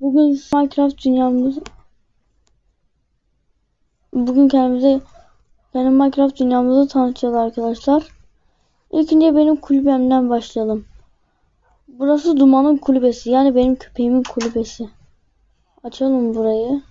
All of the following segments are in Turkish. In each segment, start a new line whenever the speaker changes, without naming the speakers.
Bugün Minecraft dünyamız Bugün kendimize kendi Minecraft dünyamızı tanıtacağız arkadaşlar. İlk önce benim kulübemden başlayalım. Burası Duman'ın kulübesi. Yani benim köpeğimin kulübesi. Açalım burayı.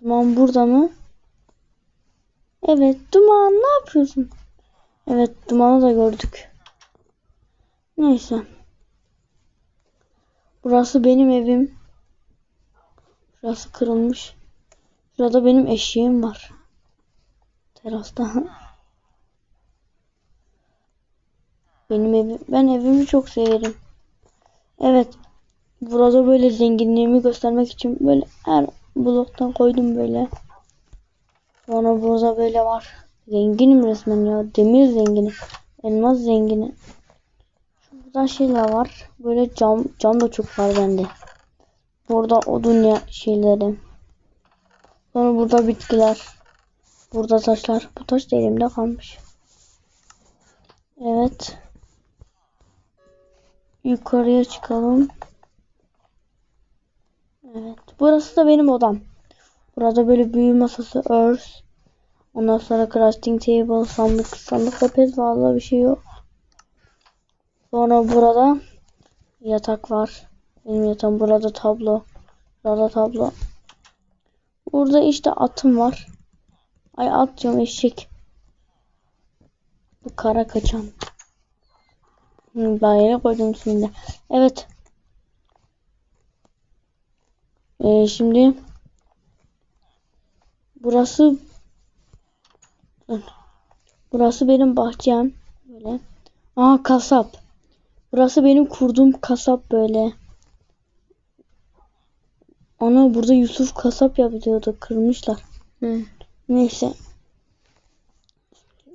Duman burada mı? Evet Duman ne yapıyorsun? Evet Duman'ı da gördük. Neyse. Burası benim evim. Burası kırılmış. Şurada benim eşeğim var. Terasta. Benim evim. Ben evimi çok severim. Evet. Burada böyle zenginliğimi göstermek için böyle her bloktan koydum böyle. Sonra burada böyle var. Zenginim resmen ya. Demir zengini. Elmas zengini. Burada şeyler var. Böyle cam cam da çok var bende. Burada odun ya şeyleri. Sonra burada bitkiler. Burada taşlar. Bu taş da elimde kalmış. Evet. Yukarıya çıkalım. Evet. Burası da benim odam. Burada böyle büyü masası, örs. Ondan sonra crafting table, sandık, sandıkta pek fazla bir şey yok. Sonra burada yatak var. Benim yatağım burada tablo. Burada tablo. Burada işte atım var. Ay at diyorum eşek. Bu kara kaçan. Ben yere koydum şimdi. Evet. Ee, şimdi burası burası benim bahçem. Böyle. Aa kasap. Burası benim kurduğum kasap böyle. Ana burada Yusuf kasap yapıyordu. Kırmışlar.
Hı.
Neyse.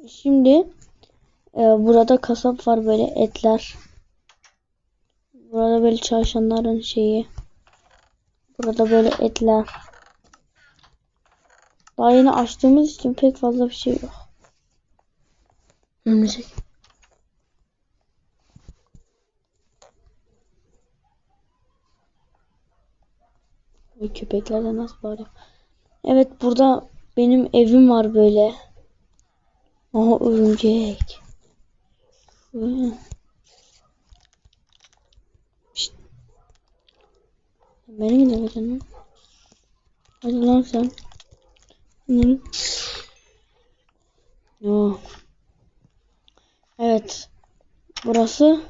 Şimdi e, burada kasap var böyle etler. Burada böyle çarşanların şeyi. Burada böyle etler. Daha yeni açtığımız için pek fazla bir şey yok.
Önümüzdeki.
Köpekler de nasıl bağırıyor. Evet burada benim evim var böyle. Aha örümcek. Hı. Şşt. Beni mi demedin lan? Hadi lan sen. Ne? Yok. Evet. Burası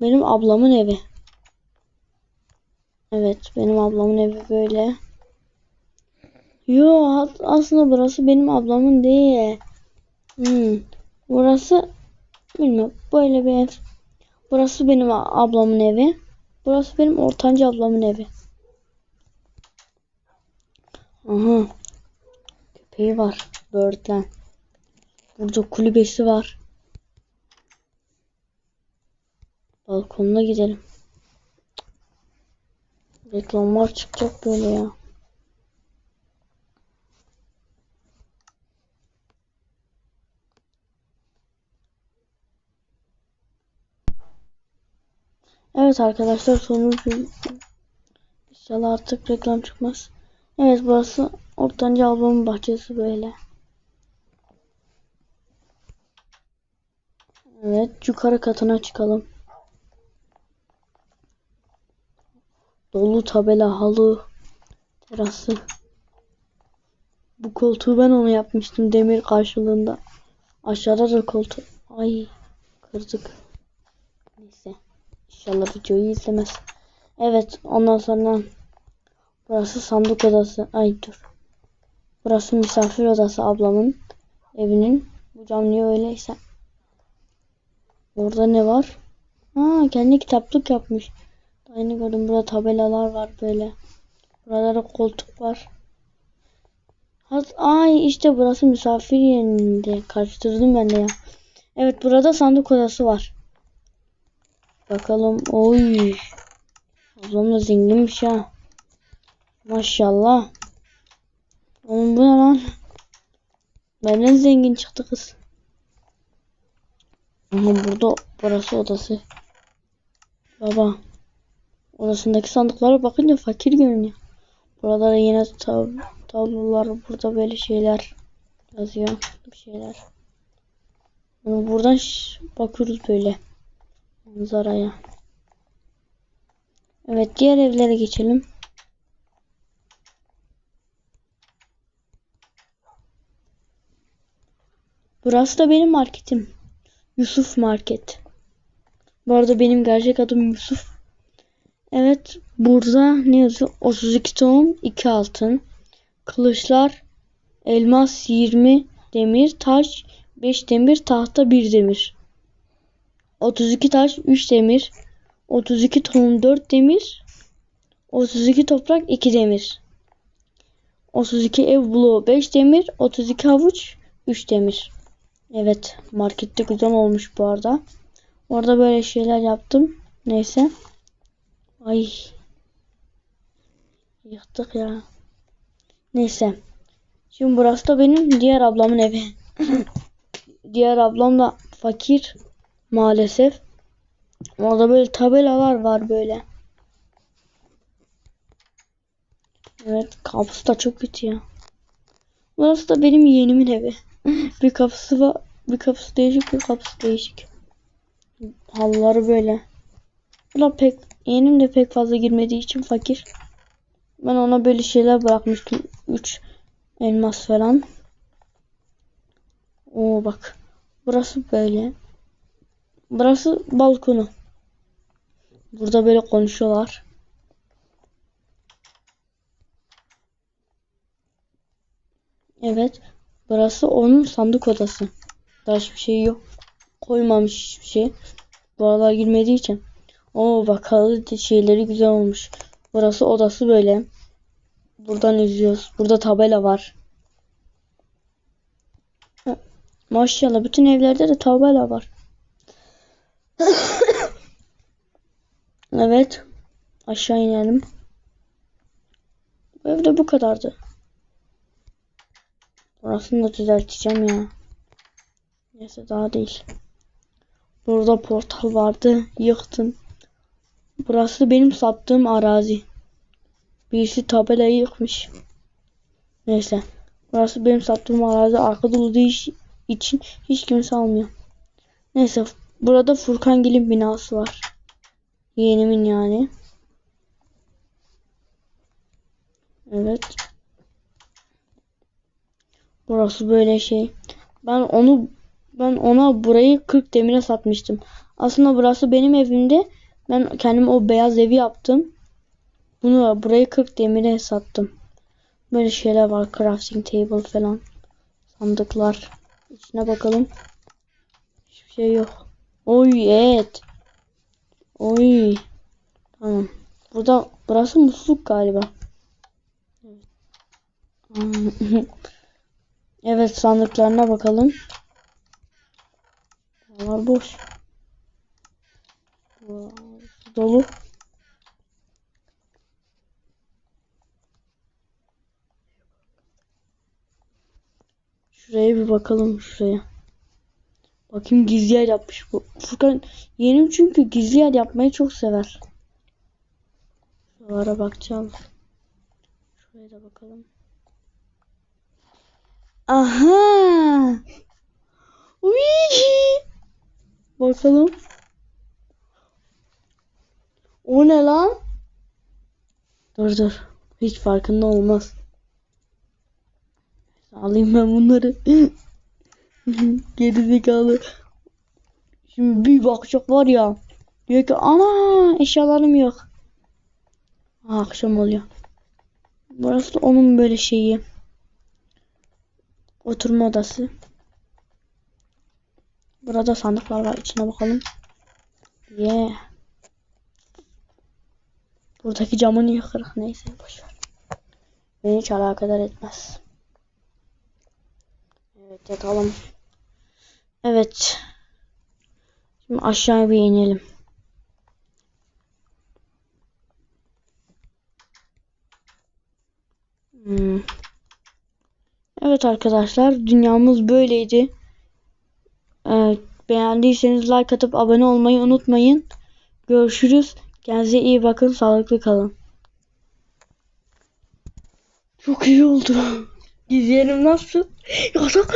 benim ablamın evi. Evet, benim ablamın evi böyle. Yo, as- aslında burası benim ablamın değil. Hmm. Burası bilmiyorum, böyle bir ev. Burası benim ablamın evi. Burası benim ortanca ablamın evi. Aha. Köpeği var. Birdland. Burada kulübesi var. Balkonuna gidelim. Reklamlar çıkacak böyle ya. Evet arkadaşlar sonuncu İnşallah artık reklam çıkmaz. Evet burası ortanca ablamın bahçesi böyle. Evet yukarı katına çıkalım. Dolu tabela, halı, terası. Bu koltuğu ben onu yapmıştım demir karşılığında. Aşağıda da koltuk. Ay kırdık. Neyse. İnşallah videoyu izlemez. Evet ondan sonra burası sandık odası. Ay dur. Burası misafir odası ablamın evinin. Bu cam niye öyleyse. Orada ne var? Ha kendi kitaplık yapmış. Aynı gördüm. Burada tabelalar var böyle. Buralarda koltuk var. Ay işte burası misafir yerinde. Karıştırdım ben de ya. Evet burada sandık odası var. Bakalım. Oy. Ablam da zenginmiş ha. Maşallah. Oğlum bu ne lan? Benden zengin çıktı kız. Aha burada burası odası. Baba. Odasındaki sandıklara bakınca fakir görünüyor. Burada da yine tab tablolar, burada böyle şeyler yazıyor. Bir şeyler. Ama buradan bakıyoruz böyle manzaraya. Evet diğer evlere geçelim. Burası da benim marketim. Yusuf Market. Bu arada benim gerçek adım Yusuf. Evet burada ne yazıyor? 32 tohum 2 altın. Kılıçlar elmas 20 demir taş 5 demir tahta 1 demir. 32 taş 3 demir. 32 tohum 4 demir. 32 toprak 2 demir. 32 ev bloğu 5 demir. 32 havuç 3 demir. Evet markette güzel olmuş bu arada. Orada böyle şeyler yaptım. Neyse. Ay. Yıktık ya. Neyse. Şimdi burası da benim diğer ablamın evi. diğer ablam da fakir maalesef. Orada böyle tabelalar var böyle. Evet kapısı da çok kötü ya. Burası da benim yeğenimin evi. bir kapısı var. Bir kapısı değişik bir kapısı değişik. Halıları böyle. Bu da pek yeğenim de pek fazla girmediği için fakir. Ben ona böyle şeyler bırakmıştım. 3 elmas falan. Oo bak. Burası böyle. Burası balkonu. Burada böyle konuşuyorlar. Evet. Burası onun sandık odası. Daha hiçbir şey yok. Koymamış hiçbir şey. Bu aralar girmediği için. Oo bak halı şeyleri güzel olmuş. Burası odası böyle. Buradan izliyoruz. Burada tabela var. Maşallah bütün evlerde de tabela var. evet. Aşağı inelim. Bu evde bu kadardı. Burasını da düzelteceğim ya. Neyse daha değil. Burada portal vardı. Yıktım. Burası benim sattığım arazi. Birisi tabelayı yıkmış. Neyse. Burası benim sattığım arazi. Arkada olduğu iş için hiç kimse almıyor. Neyse. Burada Furkangil'in binası var. Yeğenimin yani. Evet. Burası böyle şey. Ben onu ben ona burayı 40 demire satmıştım. Aslında burası benim evimde. Ben kendim o beyaz evi yaptım. Bunu burayı 40 demire sattım. Böyle şeyler var. Crafting table falan. Sandıklar. İçine bakalım. Hiçbir şey yok. Oy evet. Oy. Tamam. Burada burası musluk galiba. Evet sandıklarına bakalım. Bunlar boş. Burası dolu. Şuraya bir bakalım şuraya. Bakayım gizli yer yapmış bu. Furkan yeğenim çünkü gizli yer yapmayı çok sever. Şuralara bakacağım. Şuraya da bakalım. Aha. Uy. Bakalım. O ne lan? Dur. Hiç farkında olmaz. Alayım ben bunları. Gerizekalı. Şimdi bir bakacak var ya. Diyor ki ana eşyalarım yok. Akşam oluyor. Burası da onun böyle şeyi. Oturma odası. Burada sandıklar var. İçine bakalım. Yeah. Buradaki camı niye kırık? Neyse boşver. Beni hiç alakadar etmez. Evet yatalım. Evet. Şimdi aşağı bir inelim. Hmm. Evet arkadaşlar dünyamız böyleydi. Ee, beğendiyseniz like atıp abone olmayı unutmayın. Görüşürüz. Kendinize iyi bakın. Sağlıklı kalın. Çok iyi oldu. Gizleyelim nasıl? Yasak.